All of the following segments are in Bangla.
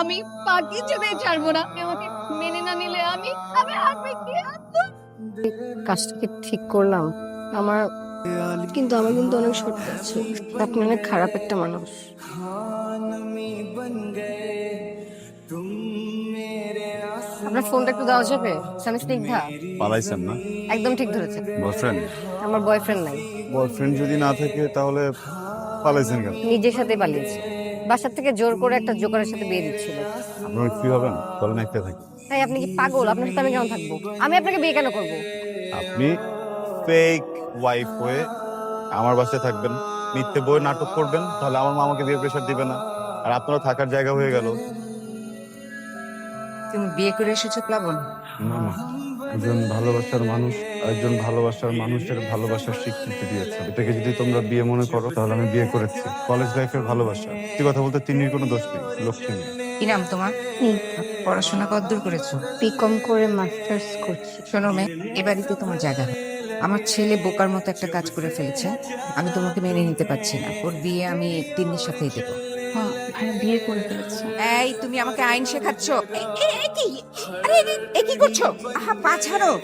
আমি পাখি ছেড়ে ছাড়বো না। আমাকে মেনে না নিলে আমি আমি কি? কাজটা কি ঠিক করলাম? আমার কিন্তু আমার কিন্তু অনেক শর্ত আছে। আপনি অনেক খারাপ একটা মানুষ। আপনার ফোনটা একটু দেওয়া যাবে? আমি স্নিগ্ধা পালাইছেন না? একদম ঠিক ধরেছেন। বয়ফ্রেন্ড আমার বয়ফ্রেন্ড নাই। বয়ফ্রেন্ড যদি না থাকে তাহলে পালাইছেন কেন? নিজের সাথে পালিয়েছে। বাসার থেকে জোর করে একটা জোকারের সাথে বিয়ে দিচ্ছিল। আপনার কি হবেন চলেন একটা থাকি। তাই আপনি কি পাগল? আপনার সাথে আমি কেন থাকব? আমি আপনাকে বিয়ে কেন করব? আপনি ফেক ওয়াইফ হয়ে আমার বাসায় থাকবেন মিথ্যে বই নাটক করবেন তাহলে আমার মা আমাকে বিয়ে প্রেশার দিবে না। আর আপনারও থাকার জায়গা হয়ে গেল। তুমি বিয়ে করে এসেছ প্লাবন? না না। একজন ভালোবাসার মানুষ একজন ভালোবাসার মানুষের ভালোবাসার স্বীকৃতি দিয়েছে। এটাকে যদি তোমরা বিয়ে মনে করো তাহলে আমি বিয়ে করেছি। কলেজ লাইফের ভালোবাসা। সত্যি কথা বলতে তিনির কোনো দোষ নেই লক্ষ্মী নেই। কি নাম তোমার? পড়াশোনা কতদূর করেছ? বিকম করে মাস্টার্স করছি। শোনো মে এ বাড়িতে তোমার জায়গা আমার ছেলে বোকার মতো একটা কাজ করে ফেলেছে আমি তোমাকে মেনে নিতে পারছি না। ওর বিয়ে আমি তিন্নির সাথেই দেবো। বিয়ে করে ফেলেছে। এই তুমি আমাকে আইন শেখাচ্ছ। কি? আরে এ- কি করছ? আহা পা ছাড়ো।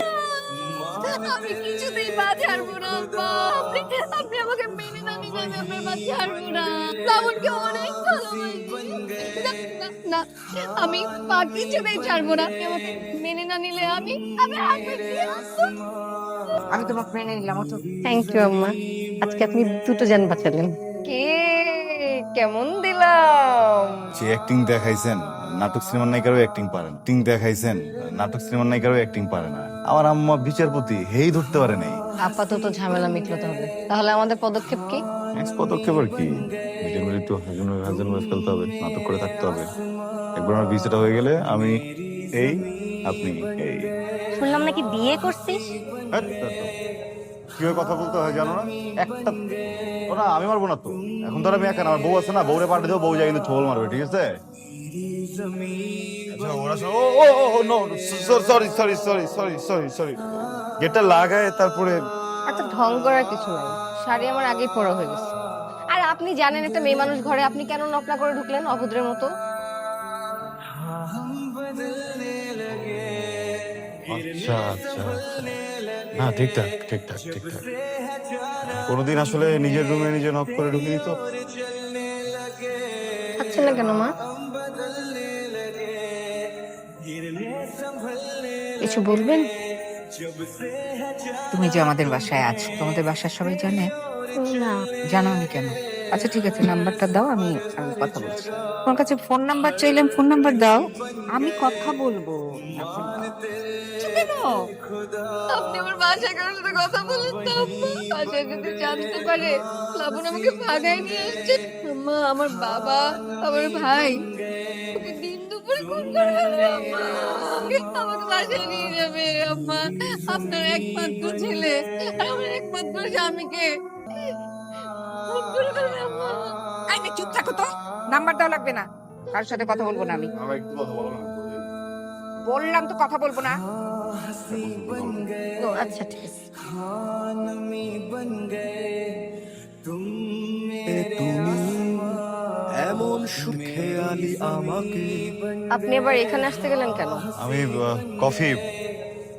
আমি কিছুতেই পা ছাড়বো না আপনি আপনি আমাকে মেনে না নিলে আমি আপনার পা ছাড়বো না। শ্রাবণকে অনেক ভালোবাসি। না, আমি পা কিছুতেই ছাড়বো না। আপনি আমাকে মেনে না নিলে আমি আমি আমি আমি তোমাকে মেনে নিলাম ওঠো থ্যাংক ইউ আম্মা। আজকে আপনি দুটো জান বাঁচালেন। কে? কেমন দিলাম? যে অ্যাক্টিং দেখাইছেন নাটক সিনেমার নায়িকারও অ্যাক্টিং পারেন। অ্যাক্টিং দেখাইছেন নাটক সিনেমার নায়িকারও অ্যাক্টিং পারে না। আমার আম্মা বিচারপতি হেই ধরতে পারে নাই। আপাতত ঝামেলা মিটলো তাহলে তাহলে আমাদের পদক্ষেপ কি? নেক্সট পদক্ষেপ আর কি? মিলে একটু হাজুন হাজুন হয়ে ফেলতে হবে নাটক করে থাকতে হবে। একবার আমার ভিসাটা হয়ে গেলে আমি এই আপনি এই। শুনলাম নাকি বিয়ে করছিস? ধ্যাৎ। কীভাবে কথা বলতে হয় জানো না? একটা না, আমি মারবো না তো। এখন তো আমি একা আমার বউ আছে না, বউরে পাঠিয়ে দেবো, বউ যাই কিন্তু ছোল মারবে, ঠিক আছে? আচ্ছা sorry sorry sorry sorry sorry sorry গেটটা লাগায়, তারপরে এত ঢং করার কিছু নাই। শাড়ি আমার আগেই পরা হয়ে গেছে। আর আপনি জানেন, একটা মেয়ে মানুষ ঘরে, আপনি কেন নকনা করে ঢুকলেন অভদ্রের মতো? আচ্ছা আচ্ছা। হ্যাঁ ঠিকঠাক ঠিকঠাক ঠিকঠাক কোনোদিন আসলে নিজের রুমে নিজে নক করে ঢুকে দিত খাচ্ছেন না কেন মা? কিছু বলবেন? তুমি যে আমাদের বাসায় আছো তোমাদের বাসার সবাই জানে? না। জানো আমি কেন? আচ্ছা ঠিক আছে নাম্বারটা দাও আমি আমি কথা বলছি। তোমার কাছে ফোন নাম্বার চাইলাম ফোন নাম্বার দাও। আমি কথা বলব। কেন? আপনি আমার বাসায় কারোর সাথে কথা বলেন তো বাসায় যদি জানতে পারে লাবণ আমাকে ভাগায় নিয়ে এসছে। আম্মা আমার বাবা আমার ভাই। ওকে দিন দুপুরে খুন করে ফেলবে আমাকে বাসায় নিয়ে যাবে আম্মা। আপনার একমাত্র ছেলে আর আমার একমাত্র স্বামীকে। খুন করে ফেলবে আম্মা। আই চুপ থাকো তো। নাম্বার দাও লাগবে না। কারোর সাথে কথা বলব না আমি। আমার একটু কথা বলো না। বললাম তো কথা বলব না। ও আচ্ছা ঠিক আছে। এমন সুখে আলি আমাকে। আপনি আবার এখানে আসতে গেলেন কেন? আমি কফি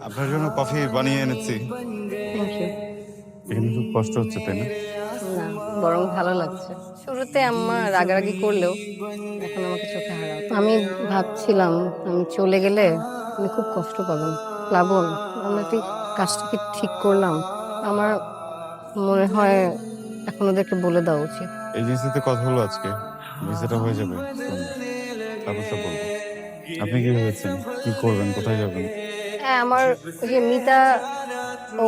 আপনার জন্য কফি বানিয়ে এনেছি। থ্যাংক ইউ এখানে খুব কষ্ট হচ্ছে তাই না? না বরং ভালো লাগছে। শুরুতে আম্মা রাগারাগি করলেও এখন আমাকে চোখে হারাও। আমি ভাবছিলাম আমি চলে গেলে আপনি খুব কষ্ট পাবেন প্লাবন আমরা ঠিক কাজটাকে ঠিক করলাম। আমার মনে হয় এখন ওদেরকে বলে দেওয়া উচিত। এজেন্সিতে কথা হলো আজকে। ভিসাটা হয়ে যাবে। তারপর সব বলব। আপনি কি ভেবেছেন? কি করবেন? কোথায় যাবেন? হ্যাঁ আমার ওই যে মিতা ও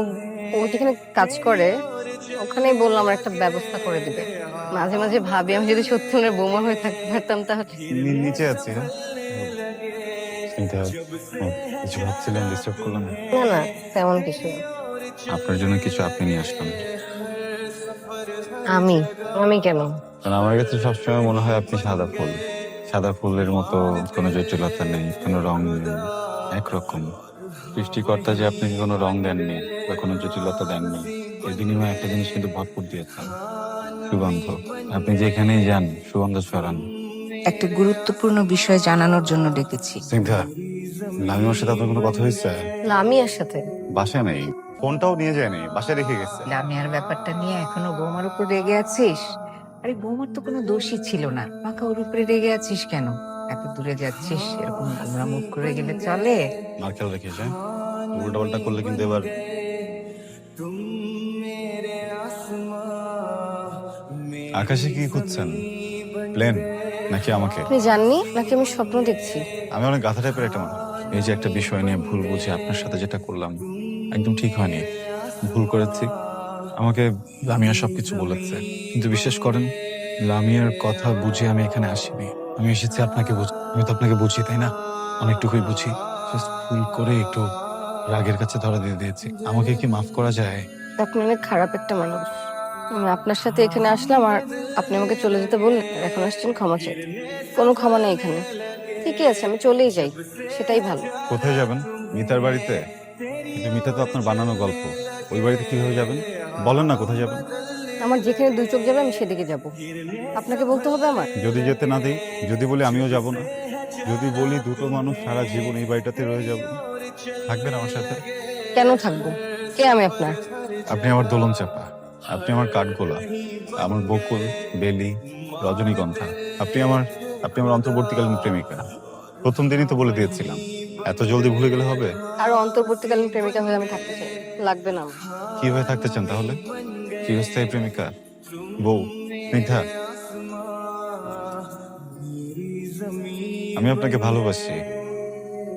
ও যেখানে কাজ করে ওখানেই বললাম আমার একটা ব্যবস্থা করে দিবে। মাঝে মাঝে ভাবি আমি যদি সত্যি বোমা হয়ে থাকতে পারতাম তাহলে। নিচে আছি হ্যাঁ? চিন্তা কিছু ভাবছিলেন ডিস্টার্ব করলাম। না? না তেমন কিছু না। আপনার জন্য কিছু আপনি নিয়ে আসলাম আমি আমি কেন? কারণ আমার কাছে সবসময় মনে হয় আপনি সাদা ফুল। সাদা ফুলের মতো কোনো জটিলতা নেই কোনো রং নেই একরকম। সৃষ্টিকর্তা যে আপনি কোনো রং দেননি বা কোনো জটিলতা দেননি এর বিনিময়ে একটা জিনিস কিন্তু ভরপুর দিয়েছেন সুগন্ধ। আপনি যেখানেই যান সুগন্ধ ছড়ান। একটা গুরুত্বপূর্ণ বিষয় জানানোর জন্য ডেকেছি। স্নিগ্ধা লামিমার সাথে আপনার কোনো কথা হয়েছে? লামিয়ার সাথে। বাসায় নেই। ফোনটাও নিয়ে যায়নি বাসায় রেখে গেছে। লামিয়ার ব্যাপারটা নিয়ে এখনও বৌমার উপর রেগে আছিস? আরে বৌমার তো কোনো দোষই ছিল না। মাকে ওর উপরে রেগে আছিস কেন? এত দূরে যাচ্ছিস এরকম গোমরা মুখ করে গেলে চলে। মার খেয়াল রেখেছে হ্যাঁ? উল্টা পাল্টা করলে কিন্তু এবার আকাশে কি খুঁজছেন? প্লেন? নাকি আমাকে? আপনি জাননি? নাকি আমি স্বপ্ন দেখছি? আমি অনেক গাথা টাইপের একটা মানুষ। এই যে একটা বিষয় নিয়ে ভুল বুঝে আপনার সাথে যেটা করলাম একদম ঠিক হয়নি। ভুল করেছি। আমাকে লামিয়া সবকিছু বলেছে। কিন্তু বিশ্বাস করেন লামিয়ার কথা বুঝে আমি এখানে আসিনি। আমি এসেছি আপনাকে বুঝ আমি তো আপনাকে বুঝি তাই না? অনেকটুকুই বুঝি। ভুল করে একটু রাগের কাছে ধরা দিয়ে দিয়েছি। আমাকে কি মাফ করা যায়? আপনি অনেক খারাপ একটা মানুষ। আপনার সাথে এখানে আসলাম আর আপনি আমাকে চলে যেতে বললেন এখন আসছেন ক্ষমা চাইতে কোনো ক্ষমা নেই এখানে। ঠিকই আছে আমি চলেই যাই সেটাই ভালো। কোথায় যাবেন? মিতার বাড়িতে? কিন্তু মিতা তো আপনার বানানো গল্প। ওই বাড়িতে কীভাবে যাবেন? বলেন না কোথায় যাবেন। আমার যেখানে দুই চোখ যাবে আমি সেদিকে যাব। আপনাকে বলতে হবে আমার? যদি যেতে না দিই যদি বলি আমিও যাব না। যদি বলি দুটো মানুষ সারা জীবন এই বাড়িটাতে রয়ে যাব। থাকবেন আমার সাথে? কেন থাকব? কে আমি আপনার? আপনি আমার দোলন চাপা। আপনি আমার কাঠগোলা আমার বকুল বেলি রজনীগন্ধা। আপনি আমার আপনি আমার অন্তর্বর্তীকালীন প্রেমিকা। প্রথম দিনই তো বলে দিয়েছিলাম এত জলদি ভুলে গেলে হবে? আর অন্তর্বর্তীকালীন প্রেমিকা হয়ে আমি থাকতে চাই লাগবে না। কি হয়ে থাকতে চান তাহলে? চিরস্থায়ী প্রেমিকা? বউ? স্নিগ্ধা আমি আপনাকে ভালোবাসি।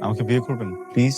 আমাকে বিয়ে করবেন প্লিজ?